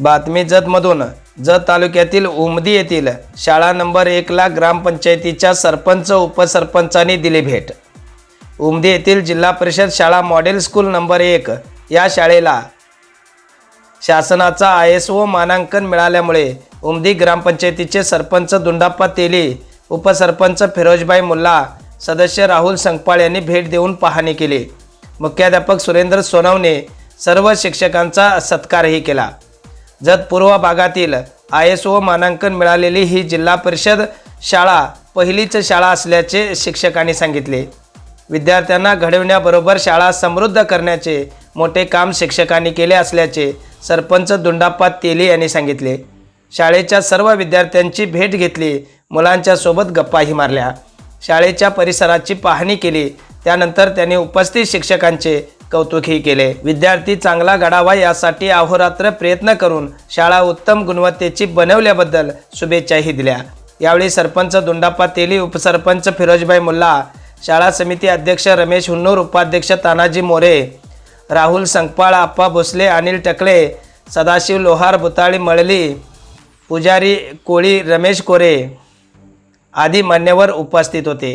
बातमी जतमधून जत तालुक्यातील उमदी येथील शाळा नंबर एकला ग्रामपंचायतीच्या सरपंच उपसरपंचांनी दिली भेट. उमदी येथील जिल्हा परिषद शाळा मॉडेल स्कूल नंबर एक या शाळेला शासनाचा आय एस ओ मानांकन मिळाल्यामुळे उमदी ग्रामपंचायतीचे सरपंच दुंडाप्पा तेली उपसरपंच फिरोजबाई मुल्ला सदस्य राहुल संकपाळ यांनी भेट देऊन पाहणी केली. मुख्याध्यापक सुरेंद्र सोनवणे सर्व शिक्षकांचा सत्कारही केला. जत पूर्व भागातील आय एस ओ मानांकन मिळालेली ही जिल्हा परिषद शाळा पहिलीच शाळा असल्याचे शिक्षकांनी सांगितले. विद्यार्थ्यांना घडविण्याबरोबर शाळा समृद्ध करण्याचे मोठे काम शिक्षकांनी केले असल्याचे सरपंच दुंडाप्पा तेली यांनी सांगितले. शाळेच्या सर्व विद्यार्थ्यांची भेट घेतली मुलांच्या सोबत गप्पाही मारल्या. शाळेच्या परिसराची पाहणी केली त्यानंतर त्यांनी उपस्थित शिक्षकांचे कौतुकही केले. विद्यार्थी चांगला घडावा यासाठी अहोरात्र प्रयत्न करून शाळा उत्तम गुणवत्तेची बनवल्याबद्दल शुभेच्छाही दिल्या. यावेळी सरपंच दुंडाप्पा तेली उपसरपंच फिरोजभाई मुल्ला शाळा समिती अध्यक्ष रमेश हुन्नूर उपाध्यक्ष तानाजी मोरे राहुल संकपाळ आप्पा भोसले अनिल टकळे सदाशिव लोहार बुताळी मळली पुजारी कोळी रमेश कोरे आदी मान्यवर उपस्थित होते.